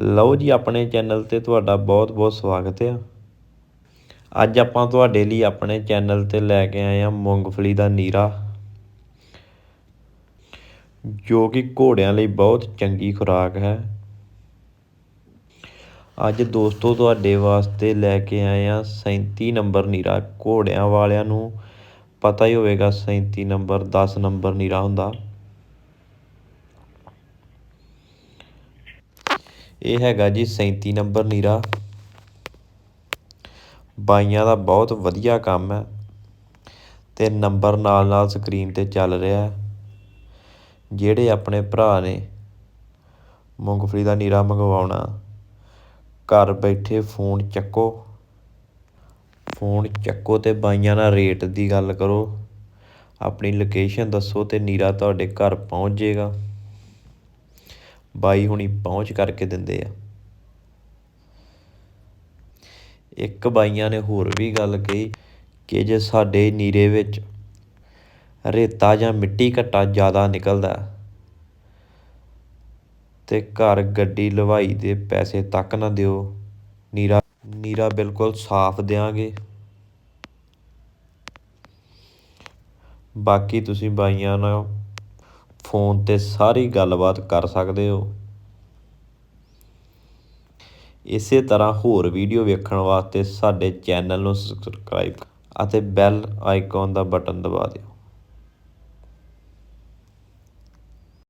ਲਓ ਜੀ, ਆਪਣੇ ਚੈਨਲ ਤੇ ਤੁਹਾਡਾ ਬਹੁਤ-ਬਹੁਤ ਸਵਾਗਤ ਹੈ ਅੱਜ ਆਪਾਂ ਤੁਹਾਡੇ ਲਈ ਆਪਣੇ ਚੈਨਲ ਤੇ ਲੈ ਕੇ ਆਏ ਹਾਂ ਮੂੰਗਫਲੀ ਦਾ ਨੀਰਾ, ਜੋ ਕਿ ਘੋੜਿਆਂ ਲਈ ਬਹੁਤ ਚੰਗੀ ਖੁਰਾਕ ਹੈ। ਅੱਜ ਦੋਸਤੋ, ਤੁਹਾਡੇ ਵਾਸਤੇ ਲੈ ਕੇ ਆਏ ਹਾਂ 37 ਨੰਬਰ ਨੀਰਾ। ਘੋੜਿਆਂ ਵਾਲਿਆਂ ਨੂੰ ਪਤਾ ਹੀ ਹੋਵੇਗਾ 37 ਨੰਬਰ 10 ਨੰਬਰ ਨੀਰਾ ਹੁੰਦਾ। ਇਹ ਹੈਗਾ ਜੀ 37 ਨੰਬਰ ਨੀਰਾ। ਬਾਈਆਂ ਦਾ ਬਹੁਤ ਵਧੀਆ ਕੰਮ ਹੈ ਤੇ ਨੰਬਰ ਨਾਲ ਨਾਲ ਸਕਰੀਨ ਤੇ ਚੱਲ ਰਿਹਾ ਜਿਹੜੇ ਆਪਣੇ ਭਰਾ ਨੇ ਮੂੰਗਫਲੀ ਦਾ ਨੀਰਾ ਮੰਗਵਾਉਣਾ, ਘਰ ਬੈਠੇ ਫੋਨ ਚੱਕੋ ਫੋਨ ਚੱਕੋ ਤੇ ਬਾਈਆਂ ਨਾਲ ਰੇਟ ਦੀ ਗੱਲ ਕਰੋ। ਆਪਣੀ ਲੋਕੇਸ਼ਨ ਦੱਸੋ ਤੇ ਨੀਰਾ ਤੁਹਾਡੇ ਘਰ ਪਹੁੰਚ ਜਾਏਗਾ ਬਾਈ ਹੁਣੀ ਪਹੁੰਚ ਕਰਕੇ ਦਿੰਦੇ ਆ। ਇੱਕ ਬਾਈਆਂ ਨੇ ਹੋਰ ਵੀ ਗੱਲ ਕਹੀ ਕਿ ਜੇ ਸਾਡੇ ਨੀਰੇ ਵਿੱਚ ਰੇਤਾ ਜਾਂ ਮਿੱਟੀ ਘੱਟਾ ਜ਼ਿਆਦਾ ਨਿਕਲਦਾ ਤੇ ਘਰ ਗੱਡੀ ਲਵਾਈ ਦੇ ਪੈਸੇ ਤੱਕ ਨਾ ਦਿਓ, ਨੀਰਾ ਨੀਰਾ ਬਿਲਕੁਲ ਸਾਫ਼ ਦਿਆਂਗੇ। ਬਾਕੀ ਤੁਸੀਂ ਬਾਈਆਂ ਨਾਲ ਫੋਨ ਤੇ ਸਾਰੀ ਗੱਲਬਾਤ ਕਰ ਸਕਦੇ ਹੋ। ਇਸੇ ਤਰ੍ਹਾਂ ਹੋਰ ਵੀਡੀਓ ਵੇਖਣ ਵਾਸਤੇ ਸਾਡੇ ਚੈਨਲ ਨੂੰ ਸਬਸਕ੍ਰਾਈਬ ਅਤੇ ਬੈਲ ਆਈਕਨ ਦਾ ਬਟਨ ਦਬਾ ਦਿਓ।